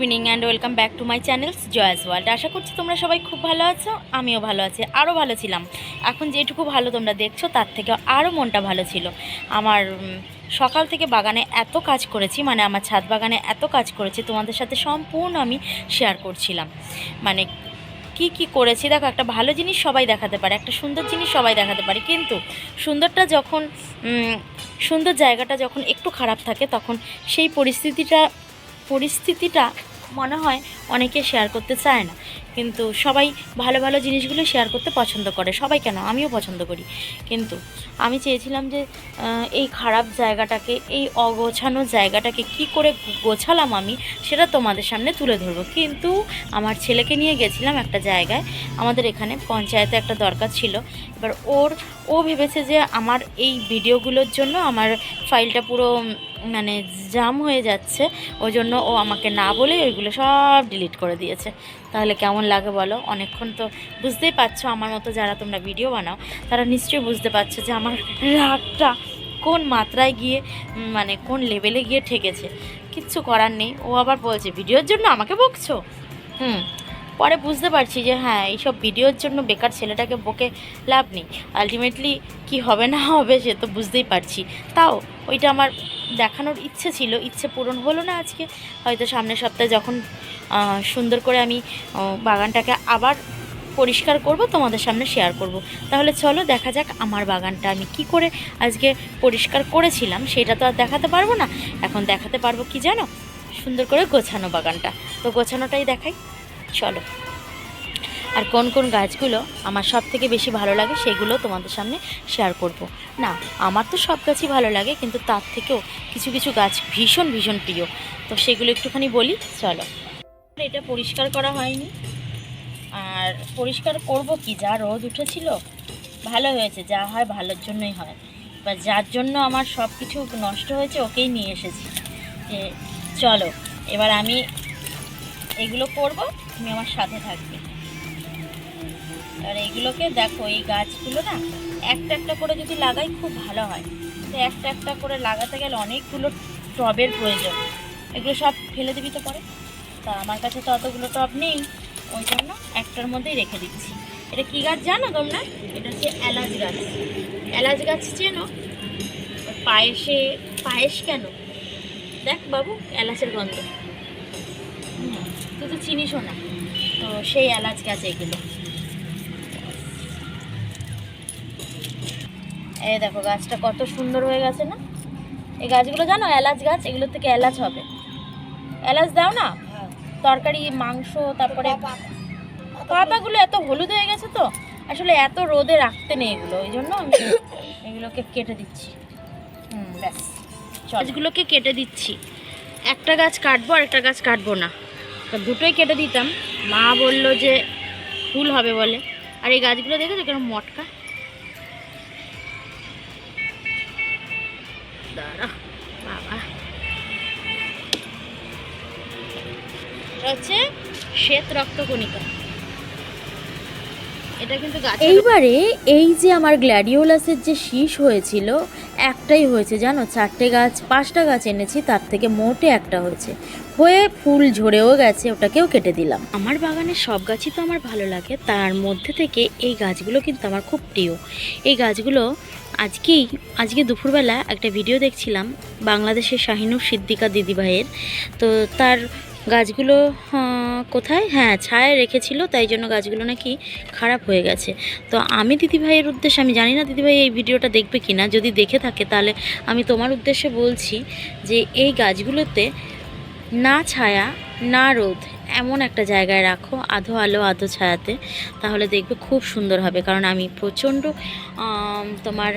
Evening and welcome back to my channels Joya's world আশা করছি তোমরা সবাই খুব ভালো আছো, আমিও ভালো আছি আরও ভালো ছিলাম। এখন যেটুকু ভালো তোমরা দেখছ, তার থেকে আরও মনটা ভালো ছিল। আমার সকাল থেকে বাগানে এত কাজ করেছি মানে আমার ছাদ বাগানে এত কাজ করেছি, তোমাদের সাথে সম্পূর্ণ আমি শেয়ার করছিলাম। মানে কি কি করেছি, দেখো, একটা ভালো জিনিস সবাই দেখাতে পারে, একটা সুন্দর জিনিস সবাই দেখাতে পারে, কিন্তু সুন্দরটা যখন সুন্দর জায়গাটা যখন একটু খারাপ থাকে, তখন সেই পরিস্থিতিটা পরিস্থিতিটা মনে হয় অনেকে শেয়ার করতে চায় না। কিন্তু সবাই ভালো ভালো জিনিসগুলো শেয়ার করতে পছন্দ করে। সবাই কেন? আমিও পছন্দ করি। কিন্তু আমি চেয়েছিলাম যে এই খারাপ জায়গাটাকে, এই অগোছানো জায়গাটাকে কি করে গোছালাম আমি, সেটা তোমাদের সামনে তুলে ধরবো। কিন্তু আমার ছেলেকে নিয়ে গেছিলাম একটা জায়গায়। আমাদের এখানে পঞ্চায়েতে একটা দরকার ছিল। এবার ওর, ও ভেবেছে যে আমার এই ভিডিওগুলোর জন্য আমার ফাইলটা পুরো মানে জাম হয়ে যাচ্ছে ওই জন্য ও আমাকে না বলে ওইগুলো সব ডিলিট করে দিয়েছে। তাহলে কেমন লাগে বলো? অনেকক্ষণ তো বুঝতেই পারছ আমার মতো যারা তোমরা ভিডিও বানাও, তারা নিশ্চয়ই বুঝতে পারছ যে আমার রাগটা কোন মাত্রায় গিয়ে মানে কোন লেভেলে গিয়ে ঠেকেছে। কিচ্ছু করার নেই। ও আবার বলছে ভিডিওর জন্য আমাকে বকছো? হুম। পরে বুঝতে পারছি যে হ্যাঁ এইসব ভিডিওর জন্য বেকার ছেলেটাকে বকে লাভ নেই। আলটিমেটলি কি হবে না হবে সে তো বুঝতেই পারছি। তাও ওইটা আমার দেখানোর ইচ্ছে ছিল, ইচ্ছে পূরণ হলো না আজকে। হয়তো সামনের সপ্তাহে যখন সুন্দর করে আমি বাগানটাকে আবার পরিষ্কার করব, তোমাদের সামনে শেয়ার করব। তাহলে চলো দেখা যাক আমার বাগানটা আমি কি করে আজকে পরিষ্কার করেছিলাম, সেটা তো আর দেখাতে পারব না। এখন দেখাতে পারব কি জানো? সুন্দর করে গোছানো বাগানটা। তো গোছানোটাই দেখাই। চলো। আর কোন কোন গাছগুলো আমার সব থেকে বেশি ভালো লাগে সেগুলো তোমাদের সামনে শেয়ার করব। না, আমার তো সব গাছই ভালো লাগে, কিন্তু তার থেকেও কিছু কিছু গাছ ভীষণ ভীষণ প্রিয়। তো সেগুলো একটুখানি বলি, চলো। এটা পরিষ্কার করা হয়নি। আর পরিষ্কার করব কি? যা রোদ উঠেছিল, ভালো হয়েছে, যা হয় ভালোর জন্যই হয়। বা যার জন্য আমার সব কিছু নষ্ট হয়েছে, ওকেই নিয়ে এসেছি। যে চলো, এবার আমি এগুলো করব। তুমি আমার সাথে থাকবে। আর এগুলোকে দেখো, এই গাছগুলো না, একটা একটা করে যদি লাগাই খুব ভালো হয়। তো একটা একটা করে লাগাতে গেলে অনেকগুলো টবের প্রয়োজন। এগুলো সব ফেলে দিবি তো পরে? তা আমার কাছে তো অতগুলো টব নেই। ওই জন্য একটার মধ্যেই রেখে দিচ্ছি। এটা কী গাছ জানো তোমরা? এটা হচ্ছে এলাচ গাছ। এলাচ গাছ চেনো? পায়েসে, পায়েস কেন? দেখ বাবু, এলাচের গন্ধ। তুই তো চিনিসও না। তো সেই এলাচ গাছ এগুলো। এই দেখো, গাছটা কত সুন্দর হয়ে গেছে না? এই গাছগুলো জানো, এলাচ গাছ, এগুলো থেকে এলাচ হবে। এলাচ দাও না? তরকারি, মাংস, তারপরে পাতাগুলো এত হলুদ হয়ে গেছে তো, আসলে এত রোদে রাখতে নেই এগুলো ওই জন্য আমি এগুলোকে কেটে দিচ্ছি। হুম, ব্যাস। গাছগুলোকে কেটে দিচ্ছি। একটা গাছ কাটবো, আর একটা গাছ কাটবো না। তা দুটোই কেটে দিতাম। মা বলল যে ফুল হবে বলে। আর এই গাছগুলো দেখে দেখেছ কেন মটকা? দাঁড়া, বাবা। হচ্ছে শ্বেত রক্তকণিকা। এইবারে এই যে আমার গ্ল্যাডিওলাসের যে শীষ হয়েছিল, একটাই হয়েছে, জানো? চারটে গাছ, পাঁচটা গাছ এনেছি, তার থেকে মোটে একটা হয়েছে। হয়ে ফুল ঝরেও গেছে, ওটাকেও কেটে দিলাম। আমার বাগানের সব গাছই তো আমার ভালো লাগে, তার মধ্যে থেকে এই গাছগুলো কিন্তু আমার খুব প্রিয়। এই গাছগুলো আজকেই, আজকে দুপুরবেলা একটা ভিডিও দেখছিলাম, বাংলাদেশের শাহিনুর সিদ্দিকা দিদিভাইয়ের। তো তার গাছগুলো কোথায়? হ্যাঁ ছায়ায় রেখেছিল, তাই জন্য গাছগুলো নাকি খারাপ হয়ে গেছে। তো আমি দিদিভাইয়ের উদ্দেশ্যে, আমি জানি না দিদিভাই এই ভিডিওটা দেখবে কি না যদি দেখে থাকে তাহলে আমি তোমার উদ্দেশ্যে বলছি যে এই গাছগুলোতে না ছায়া, না রোদ, এমন একটা জায়গায় রাখো, আধো আলো, আধো ছায়াতে, তাহলে দেখবে খুব সুন্দর হবে। কারণ আমি প্রচণ্ড তোমার,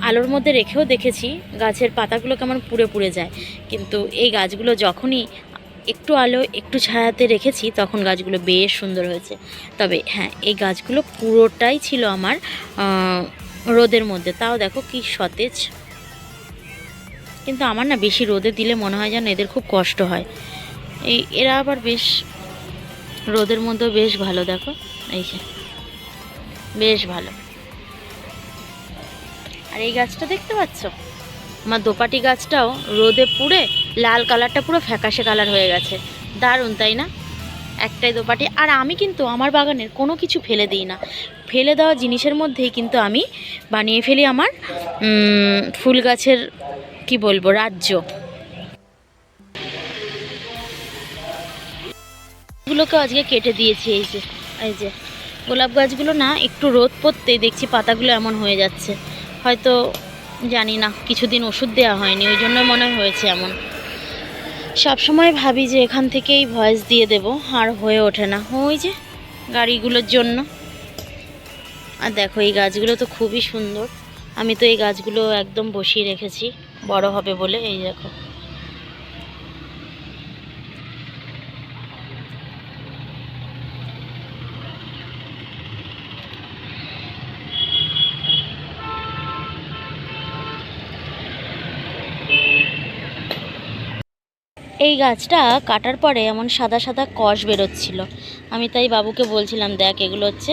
আলোর মধ্যে রেখেও দেখেছি, গাছের পাতাগুলো কেমন পুড়ে পুড়ে যায়। কিন্তু এই গাছগুলো যখনই একটু আলো, একটু ছায়াতে রেখেছি, তখন গাছগুলো বেশ সুন্দর হয়েছে। তবে হ্যাঁ এই গাছগুলো পুরোটাই ছিল আমার রোদের মধ্যে। তাও দেখো কি সতেজ। কিন্তু আমার না বেশি রোদে দিলে মনে হয় যেন এদের খুব কষ্ট হয়। এই, এরা আবার বেশ, রোদের মধ্যেও বেশ ভালো, দেখো। এই যে, বেশ ভালো। আর এই গাছটা দেখতে পাচ্ছ? আমার দোপাটি গাছটাও রোদে পুড়ে লাল কালারটা পুরো ফ্যাকাশে কালার হয়ে গেছে। দারুণ, তাই না? একটাই দোপাটি। আর আমি কিন্তু আমার বাগানের কোনো কিছু ফেলে দিই না। ফেলে দেওয়া জিনিসের মধ্যেই কিন্তু আমি বানিয়ে ফেলি আমার ফুল গাছের কি বলব, রাজ্য। গুলোকে আজকে কেটে দিয়েছি, এই যে এই যে। গোলাপ গাছগুলো না, একটু রোদ পড়তেই দেখছি পাতাগুলো এমন হয়ে যাচ্ছে। হয়তো জানি না, কিছুদিন ওষুধ দেওয়া হয়নি, ওই জন্য মনে হয়েছে এমন। সবসময় ভাবি যে এখান থেকেই ভয়েস দিয়ে দেব, আর হয়ে ওঠে না। ওই যে, গাড়িগুলোর জন্য। আর দেখো, এই গাছগুলো তো খুবই সুন্দর। আমি তো এই গাছগুলো একদম বসিয়ে রেখেছি। বড় হবে বলে, এই দেখো। এই গাছটা কাটার পরে এমন সাদা সাদা কষ বেরোচ্ছিল। আমি তাই বাবুকে বলছিলাম, দেখ, এগুলো হচ্ছে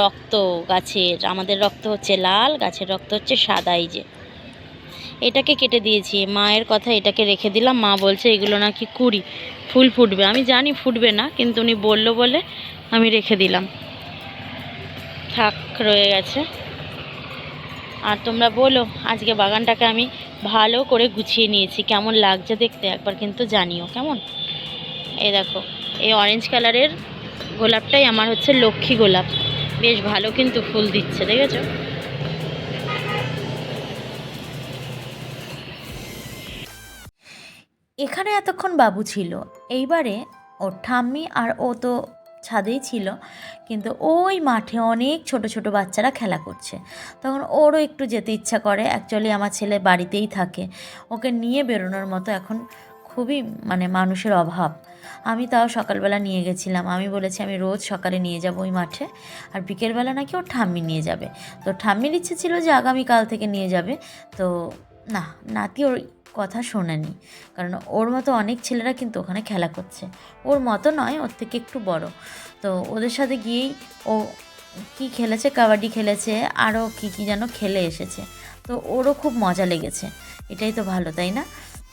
রক্ত গাছের। আমাদের রক্ত হচ্ছে লাল, গাছের রক্ত হচ্ছে সাদা, এই যে। এটাকে কেটে দিয়েছি। মায়ের কথা এটাকে রেখে দিলাম। মা বলছে, এগুলো নাকি কুড়ি। ফুল ফুটবে। আমি জানি ফুটবে না, কিন্তু উনি বলল বলে আমি রেখে দিলাম। থাক, রয়ে গেছে। আর তোমরা বলো, আজকে বাগানটাকে আমি ভালো করে গুছিয়ে নিয়েছি। কেমন লাগছে দেখতে একবার কিন্তু জানিও, কেমন? এই দেখো, এই অরেঞ্জ কালারের গোলাপটাই আমার হচ্ছে লক্ষ্মী গোলাপ। বেশ ভালো কিন্তু ফুল দিচ্ছে, দেখেছ? এখানে এতক্ষণ বাবু ছিল। এইবারে ওর ঠাম্মি আর ও তো ছাদেই ছিল, কিন্তু ওই মাঠে অনেক ছোট ছোট বাচ্চারা খেলা করছে। তখন ওরও একটু যেতে ইচ্ছা করে। অ্যাকচুয়ালি আমার ছেলে বাড়িতেই থাকে। ওকে নিয়ে বেরোনোর মতো এখন খুবই মানে মানুষের অভাব। আমি তাও সকালবেলা নিয়ে গেছিলাম। আমি বলেছি, আমি রোজ সকালে নিয়ে যাব ওই মাঠে আর বিকেলবেলা নাকি ওর ঠাম্মি নিয়ে যাবে। তো ঠাম্মির ইচ্ছে ছিল যে আগামীকাল থেকে নিয়ে যাবে। তো না, নাতি ওর কথা শোনেনি। কারণ ওর মতো অনেক ছেলেরা কিন্তু ওখানে খেলা করছে। ওর মতো নয়, ওর থেকে একটু বড়। তো ওদের সাথে গিয়েই ও কি খেলেছে, কাবাডি খেলেছে, আরও কী কী যেন খেলে এসেছে। তো ওরও খুব মজা লেগেছে। এটাই তো ভালো, তাই না?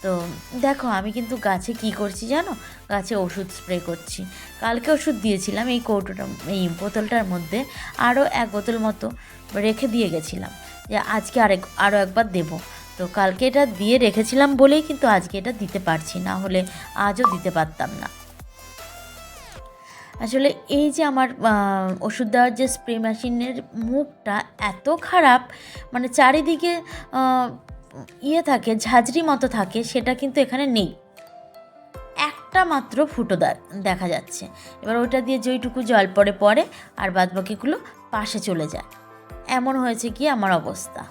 তো দেখো, আমি কিন্তু গাছে কি করছি জানো? গাছে ওষুধ স্প্রে করছি। কালকে ওষুধ দিয়েছিলাম এই কৌটোটা, এই বোতলটার মধ্যে। আরও এক বোতল মতো রেখে দিয়ে গেছিলাম। যে আজকে আরেক, আরও একবার দেবো। তো কালকে এটা দিয়ে রেখেছিলাম বলেই কিন্তু আজকে এটা দিতে পারছি না, হলে আজও দিতে পারতাম না। আসলে এই যে আমার ওষুধ দেওয়ার যে স্প্রে মেশিনের মুখটা এত খারাপ মানে চারিদিকে ইয়ে থাকে, ঝাঁঝরি মতো থাকে, সেটা কিন্তু এখানে নেই। একটা মাত্র ফুটো দেখা যাচ্ছে। এবার ওইটা দিয়ে যেইটুকু জল পড়ে পড়ে আর বাদবাকিগুলো পাশে চলে যায়। এমন হয়েছে কি আমার অবস্থা।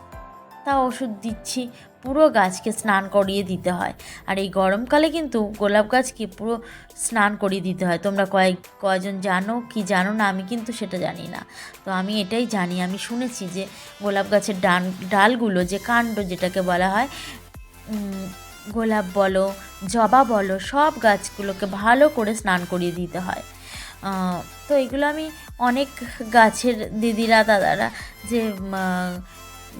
তা ওষুধ দিচ্ছি, পুরো গাছকে স্নান করিয়ে দিতে হয়। আর এই গরমকালে কিন্তু গোলাপ গাছকে পুরো স্নান করিয়ে দিতে হয়। তোমরা কয়েক, কয়জন জানো কি জানো না, আমি কিন্তু সেটা জানি না। তো আমি এটাই জানি, আমি শুনেছি যে গোলাপ গাছের ডান, ডালগুলো যে কাণ্ড যেটাকে বলা হয় গোলাপ বলো, জবা বলো, সব গাছগুলোকে ভালো করে স্নান করিয়ে দিতে হয়। তো এগুলো আমি অনেক গাছের দিদিরা, দাদারা যে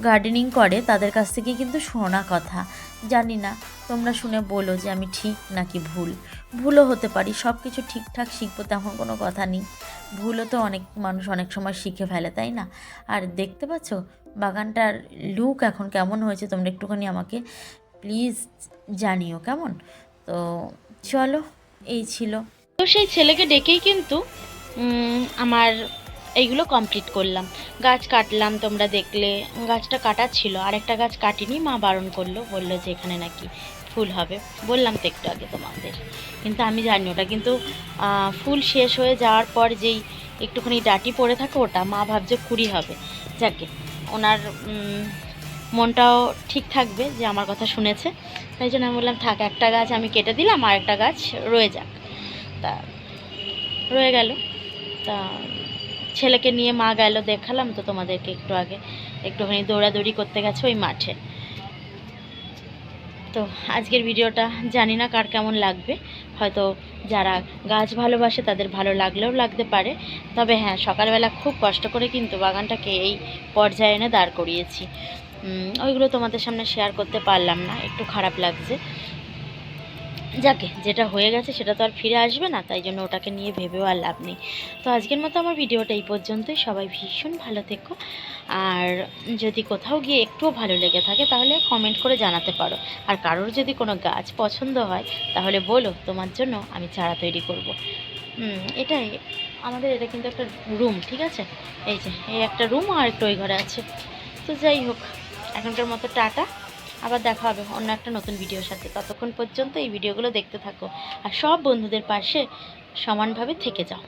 গার্ডেনিং করে, তাদের কাছ থেকে কিন্তু শোনা কথা। জানি না, তোমরা শুনে বলো যে আমি ঠিক নাকি ভুল। ভুলও হতে পারি সব কিছু ঠিকঠাক শিখব তেমন কোনো কথা নেই। ভুলও তো অনেক, মানুষ অনেক সময় শিখে ফেলে, তাই না? আর দেখতে পাচ্ছ, বাগানটার লুক এখন কেমন হয়েছে, তোমরা একটুখানি আমাকে প্লিজ জানিও, কেমন? তো চলো, এই ছিল। তো সেই ছেলেকে ডেকেই কিন্তু আমার এইগুলো কমপ্লিট করলাম। গাছ কাটলাম তোমরা দেখলে। গাছটা কাটার ছিল। আরেকটা গাছ কাটিনি, মা বারণ করল। বলল যে এখানে নাকি ফুল হবে। বললাম তো একটু আগে তোমাদের। কিন্তু আমি জানি ওটা কিন্তু ফুল শেষ হয়ে যাওয়ার পর যেই একটুখানি ডাটি পড়ে থাকে ওটা, মা ভাবছে কুড়ি হবে। যাকে, ওনার মনটাও ঠিক থাকবে যে আমার কথা শুনেছে। তাই জন্য আমি বললাম, থাক, একটা গাছ আমি কেটে দিলাম আর একটা গাছ রয়ে যাক। তা, রয়ে গেল। তা ছেলেকে নিয়ে মা গেল, দেখালাম তো তোমাদেরকে একটু আগে। একটুখানি দৌড়াদৌড়ি করতে গেছে ওই মাঠে। তো আজকের ভিডিওটা জানি না কার কেমন লাগবে। হয়তো যারা গাছ ভালোবাসে তাদের ভালো লাগলেও লাগতে পারে। তবে হ্যাঁ সকালবেলা খুব কষ্ট করে কিন্তু বাগানটাকে এই পর্যায়ে এনে দাঁড় করিয়েছি। ওইগুলো তোমাদের সামনে শেয়ার করতে পারলাম না, একটু খারাপ লাগছে। যাকে, যেটা হয়ে গেছে সেটা তো আর ফিরে আসবে না, তাই জন্য ওটাকে নিয়ে ভেবেও আর লাভ নেই। তো আজকের মতো আমার ভিডিওটা এই পর্যন্তই, সবাই ভীষণ ভালো থেকো। আর যদি কোথাও গিয়ে একটুও ভালো লেগে থাকে তাহলে কমেন্ট করে জানাতে পারো। আর কারোর যদি কোনো গাছ পছন্দ হয়, তাহলে বলো, তোমার জন্য আমি চারা তৈরি করব। এটাই। আমাদের এটা কিন্তু একটা রুম ঠিক আছে? এই যে, এই একটা রুম আর একটু ওই ঘরে আছে। তো যাই হোক, এখনকার মতো টাটা। আবার দেখা হবে অন্য একটা নতুন ভিডিওর সাথে। ততক্ষণ পর্যন্ত এই ভিডিওগুলো দেখতে থাকো। আর সব বন্ধুদের পাশে সমানভাবে থেকে যাও।